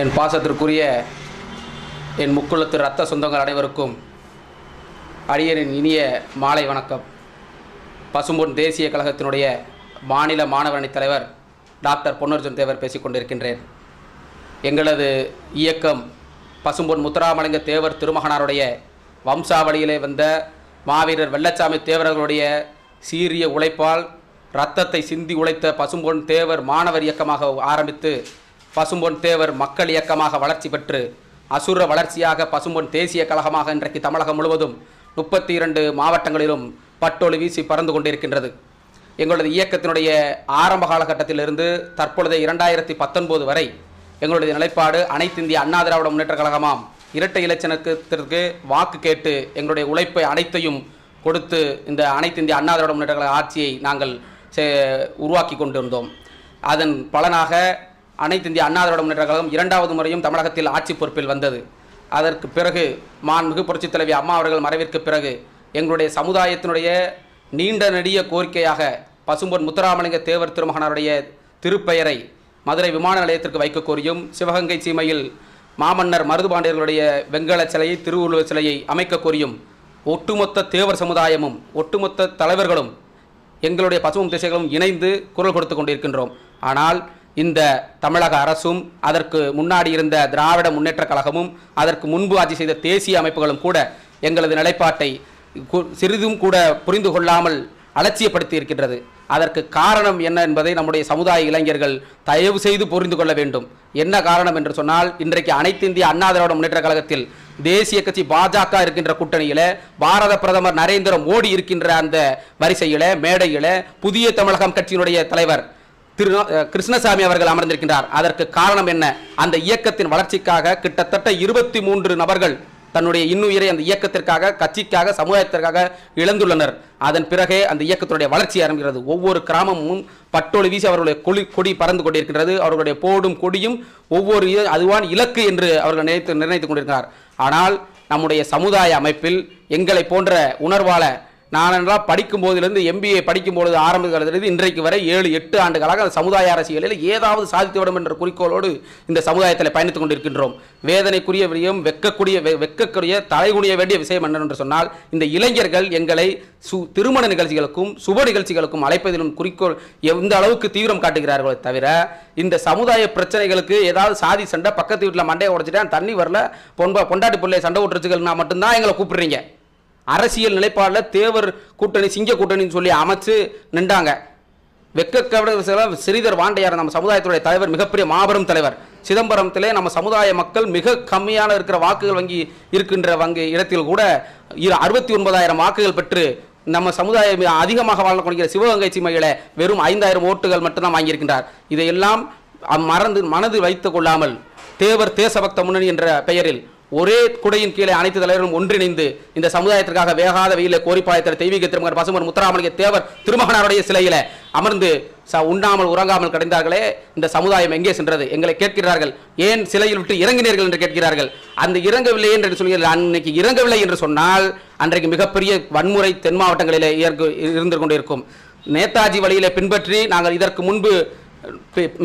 என் பாசத்திற்குரிய என் முக்குளத்து ரத்த சொந்தங்கள் அனைவருக்கும் அடியரின் இனிய மாலை வணக்கம். பசும்பொன் தேசிய கழகத்தினுடைய மாநில மாணவரணி தலைவர் டாக்டர் பொன்னர்ஜுன் தேவர் பேசிக் கொண்டிருக்கின்றேன். எங்களது இயக்கம் பசும்பொன் முத்துராமலிங்க தேவர் திருமகனாருடைய வம்சாவளியிலே வந்த மாவீரர் வெள்ளச்சாமி தேவர்களுடைய சீரிய உழைப்பால் ரத்தத்தை சிந்தி உழைத்த பசும்பொன் தேவர் மாணவர் இயக்கமாக ஆரம்பித்து பசும்பொன் தேவர் மக்கள் இயக்கமாக வளர்ச்சி பெற்று அசுர வளர்ச்சியாக பசும்பொன் தேசிய கழகமாக இன்றைக்கு தமிழகம் முழுவதும் முப்பத்தி இரண்டு மாவட்டங்களிலும் பட்டொளி வீசி பறந்து கொண்டிருக்கின்றது. எங்களது இயக்கத்தினுடைய ஆரம்ப காலகட்டத்திலிருந்து தற்பொழுது இரண்டாயிரத்தி பத்தொன்பது வரை எங்களுடைய நிலைப்பாடு அனைத்து இந்திய அண்ணா திராவிட முன்னேற்ற கழகமாம். இரட்டை இலட்சணத்திற்கு வாக்கு கேட்டு எங்களுடைய உழைப்பை அனைத்தையும் கொடுத்து இந்த அனைத்து இந்திய அண்ணா திராவிட முன்னேற்ற கழக ஆட்சியை நாங்கள் உருவாக்கி கொண்டிருந்தோம். அதன் பலனாக அனைத்து இந்திய அண்ணா திராவிட முன்னேற்ற கழகம் இரண்டாவது முறையும் தமிழகத்தில் ஆட்சி பொறுப்பில் வந்தது. அதற்கு பிறகு மாண்புமிகு புரட்சித் தலைவி அம்மா அவர்கள் மறைவிற்கு பிறகு எங்களுடைய சமுதாயத்தினுடைய நீண்ட நெடிய கோரிக்கையாக பசும்பொன் முத்துராமலிங்க தேவர் திருமகனாருடைய திருப்பெயரை மதுரை விமான நிலையத்திற்கு வைக்க கோரியும் சிவகங்கை சீமையில் மாமன்னர் மருதுபாண்டியர்களுடைய வெங்கல சிலையை திருவுருவ சிலையை அமைக்க கோரியும் ஒட்டுமொத்த தேவர் சமுதாயமும் ஒட்டுமொத்த தலைவர்களும் எங்களுடைய பசுவும் திசைகளும் இணைந்து குரல் கொடுத்து கொண்டிருக்கின்றோம். ஆனால் இந்த தமிழக அரசும் அதற்கு முன்னாடி இருந்த திராவிட முன்னேற்ற கழகமும் அதற்கு முன்பு ஆட்சி செய்த தேசிய அமைப்புகளும் கூட எங்களது நிலைப்பாட்டை கு- சிறிதும் கூட புரிந்து கொள்ளாமல் அலட்சியப்படுத்தி இருக்கின்றது. அதற்கு காரணம் என்ன என்பதை நம்முடைய சமுதாய இளைஞர்கள் தயவு செய்து புரிந்து கொள்ள வேண்டும். என்ன காரணம் என்று சொன்னால் இன்றைக்கு அனைத்து இந்திய அண்ணா திராவிட முன்னேற்ற கழகத்தில் தேசிய கட்சி பாஜக இருக்கின்ற கூட்டணியில் பாரத பிரதமர் நரேந்திர மோடி இருக்கின்ற அந்த வரிசையில் மேடையில் புதிய தமிழகம் கட்சியினுடைய தலைவர் திரு கிருஷ்ணசாமி அவர்கள் அமர்ந்திருக்கின்றார். அதற்கு காரணம் என்ன? அந்த இயக்கத்தின் வளர்ச்சிக்காக கிட்டத்தட்ட இருபத்தி மூன்று நபர்கள் தன்னுடைய இன்னுயிரை அந்த இயக்கத்திற்காக கட்சிக்காக சமுதாயத்திற்காக இழந்துள்ளனர். அதன் பிறகே அந்த இயக்கத்தினுடைய வளர்ச்சி ஆரம்பிக்கிறது. ஒவ்வொரு கிராமமும் பட்டொளி வீசி அவர்களுடைய கொடி கொடி பறந்து கொண்டிருக்கின்றது. அவர்களுடைய போடும் கொடியும் ஒவ்வொரு இ- அதுவான் இலக்கு என்று அவர்கள் நினைத்து நிர்ணயித்துக் கொண்டிருக்கிறார். ஆனால் நம்முடைய சமுதாய அமைப்பில் எங்களை போன்ற உணர்வாள நானெல்லாம் படிக்கும் போதிலிருந்து எம்பிஏ படிக்கும் பொழுது ஆரம்பிக்கிறதிலிருந்து இன்றைக்கு வரை ஏழு எட்டு ஆண்டுகளாக அந்த சமுதாய அரசியலில் ஏதாவது சாதித்து விடும் என்ற குறிக்கோளோடு இந்த சமுதாயத்தில் பயணித்துக் கொண்டிருக்கின்றோம். வேதனைக்குரிய விடயம் வெக்கக்கூடிய வெ- வெக்கக்கூடிய தலைகுனிய வேண்டிய விஷயம் என்னவென்று சொன்னால் இந்த இளைஞர்கள் எங்களை சு திருமண நிகழ்ச்சிகளுக்கும் சுப நிகழ்ச்சிகளுக்கும் அழைப்பதிலும் குறிக்கோள் எந்த அளவுக்கு தீவிரம் காட்டுகிறார்களோ தவிர இந்த சமுதாய பிரச்சனைகளுக்கு ஏதாவது சாதி சண்டை பக்கத்து வீட்டில் மண்டையை உடைச்சிட்டேன் தண்ணி வரல பொன்பா பொண்டாட்டி பிள்ளை சண்டை விட்டுருச்சுக்கள்னா மட்டும்தான் எங்களை கூப்பிடுறீங்க. அரசியல் நிலைப்பாடில் தேவர் கூட்டணி சிங்க கூட்டணின்னு சொல்லி அமைச்சு நின்றாங்க. வெக்கக்கவிட ஸ்ரீதர் வாண்டையார் நம்ம சமுதாயத்துடைய தலைவர் மிகப்பெரிய மாபெரும் தலைவர். சிதம்பரத்திலே நம்ம சமுதாய மக்கள் மிக கம்மியான இருக்கிற வாக்குகள் வங்கி இருக்கின்ற வங்கி இடத்தில் கூட அறுபத்தி ஒன்பதாயிரம் வாக்குகள் பெற்று நம்ம சமுதாயம் அதிகமாக வாழக்கூடிய சிவகங்கை சீமையில வெறும் ஐந்தாயிரம் ஓட்டுகள் மட்டும்தான் வாங்கியிருக்கின்றார். இதையெல்லாம் அம் மறந்து மனது வைத்துக் கொள்ளாமல் தேவர் தேசபக்த முன்னணி என்ற பெயரில் ஒரே குடையின் கீழே அனைத்து தலைவர்களும் ஒன்றிணைந்து இந்த சமுதாயத்திற்காக வேகாத வெயில கோரிப்பாயத்தில் தெய்வீக திருமகர் பசுமன் முத்துராமலிங்க தேவர் திருமகனாருடைய சிலையில அமர்ந்து ச உண்ணாமல் உறங்காமல் கிடைந்தார்களே இந்த சமுதாயம் எங்கே சென்றது? எங்களை கேட்கிறார்கள். ஏன் சிலையில் விட்டு இறங்கினீர்கள் என்று கேட்கிறார்கள். அந்த இறங்கவில்லை என்று சொல்கிறீர்கள். அன்னைக்கு இறங்கவில்லை என்று சொன்னால் அன்றைக்கு மிகப்பெரிய வன்முறை தென் மாவட்டங்களிலே ஏற்க- இருந்து கொண்டிருக்கும் நேதாஜி வழியிலே பின்பற்றி நாங்கள் இதற்கு முன்பு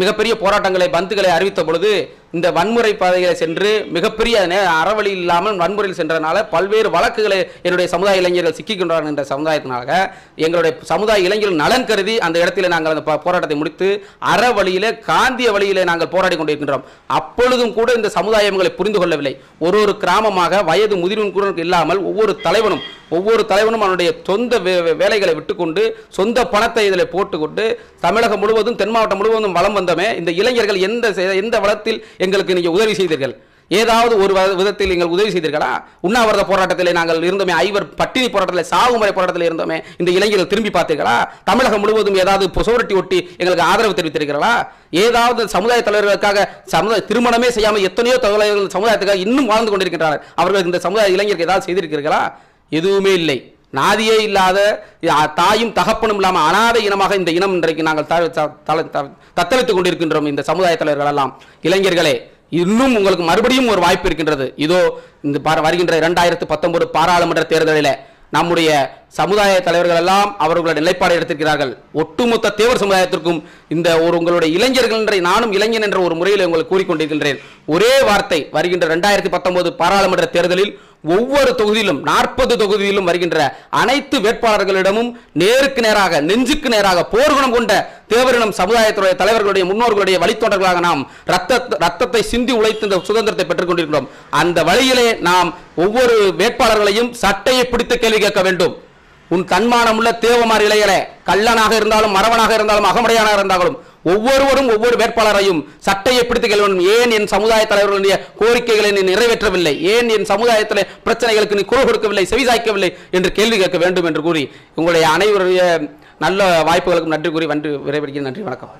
மிகப்பெரிய போராட்டங்களை பந்துகளை அறிவித்த பொழுது இந்த வன்முறை பாதைகளை சென்று மிகப்பெரிய அறவழி இல்லாமல் வன்முறையில் சென்றனால பல்வேறு வழக்குகளை என்னுடைய சமுதாய இளைஞர்கள் சிக்கிக்கொண்டார்கள் என்ற சமுதாயத்தினாக எங்களுடைய சமுதாய இளைஞர்கள் நலன் கருதி அந்த இடத்திலே நாங்கள் அந்த போராட்டத்தை முடித்து அற வழியிலே காந்திய வழியிலே நாங்கள் போராடி கொண்டிருக்கின்றோம். அப்பொழுதும் கூட இந்த சமுதாயங்களை புரிந்து கொள்ளவில்லை. ஒரு ஒரு கிராமமாக வயது முதிர்வு கூட இல்லாமல் ஒவ்வொரு தலைவனும் ஒவ்வொரு தலைவனும் அவனுடைய சொந்த வே- வே- வேலைகளை விட்டுக்கொண்டு சொந்த பணத்தை இதில் போட்டுக்கொண்டு தமிழகம் முழுவதும் தென் மாவட்டம் முழுவதும் வளம் வந்தமே இந்த இளைஞர்கள் எந்த எந்த வளத்தில் எங்களுக்கு நீங்கள் உதவி செய்தீர்கள்? ஏதாவது ஒரு விதத்தில் நீங்கள் உதவி செய்தீர்களா? உண்ணாவிரத போராட்டத்தில் நாங்கள் இருந்தோமே ஐவர் பட்டினி போராட்டத்தில் சாகுமுறை போராட்டத்தில் இருந்தோமே இந்த இளைஞர்கள் திரும்பி பார்த்தீர்களா? தமிழகம் முழுவதும் ஏதாவது சுவரட்டி ஒட்டி எங்களுக்கு ஆதரவு தெரிவித்திருக்கிறீர்களா? ஏதாவது சமுதாய தலைவர்களுக்காக சமுதாய திருமணமே செய்யாமல் எத்தனையோ தலைவர்கள் சமுதாயத்துக்காக இன்னும் வாழ்ந்து கொண்டிருக்கின்றனர் அவர்கள் இந்த சமுதாய இளைஞருக்கு ஏதாவது செய்திருக்கிறீர்களா? எதுவுமே இல்லை. நாதியே இல்லாத தாயும் தகப்பனும் இல்லாமல் அனாதை இனமாக இந்த இனம் இன்றைக்கு நாங்கள் த- தத்தளித்துக் கொண்டிருக்கின்றோம் இந்த சமுதாய தலைவர்களெல்லாம். இளைஞர்களே இன்னும் உங்களுக்கு மறுபடியும் ஒரு வாய்ப்பு இருக்கின்றது. இதோ இந்த வருகின்ற இரண்டாயிரத்து பத்தொன்பது பாராளுமன்ற தேர்தலில் நம்முடைய சமுதாய தலைவர்கள் எல்லாம் அவர்களுடைய நிலைப்பாடு எடுத்திருக்கிறார்கள். ஒட்டுமொத்த தேவர் சமுதாயத்திற்கும் இந்த ஒரு உங்களுடைய இளைஞர்கள் என்ற நானும் இளைஞன் என்ற ஒரு முறையில் உங்களுக்கு கூறிக்கொண்டிருக்கின்றேன். ஒரே வார்த்தை வருகின்ற ரெண்டாயிரத்தி பத்தொன்பது பாராளுமன்ற தேர்தலில் ஒவ்வொரு தொகுதியிலும் நாற்பது தொகுதியிலும் வருகின்ற அனைத்து வேட்பாளர்களிடமும் நேருக்கு நேராக நெஞ்சுக்கு நேராக போர்குணம் கொண்ட தேவரினம் சமுதாயத்துடைய தலைவர்களுடைய முன்னோர்களுடைய வழித்தொண்டர்களாக நாம் ரத்த ரத்தத்தை சிந்தி உழைத்து இந்த சுதந்திரத்தை பெற்றுக் கொண்டிருக்கிறோம். அந்த வழியிலே நாம் ஒவ்வொரு வேட்பாளர்களையும் சட்டையை பிடித்து கேள்வி கேட்க வேண்டும். உன் தன்மானமுள்ள தேவமார் இளையலே கள்ளனாக இருந்தாலும் மரவனாக இருந்தாலும் அகமுடையானாக இருந்தாலும் ஒவ்வொருவரும் ஒவ்வொரு வேட்பாளரையும் சட்டையை பிடித்து கேள்வி வேண்டும். ஏன் என் சமுதாய தலைவர்களுடைய கோரிக்கைகளை நீ நிறைவேற்றவில்லை? ஏன் என் சமுதாயத்தில் பிரச்சனைகளுக்கு நீ குரல் கொடுக்கவில்லை செவிசாய்க்கவில்லை என்று கேள்வி கேட்க வேண்டும் என்று கூறி உங்களுடைய அனைவருடைய நல்ல வாய்ப்புகளுக்கும் நன்றி கூறி வந்து விரைவிடுகிறேன் நன்றி வணக்கம்.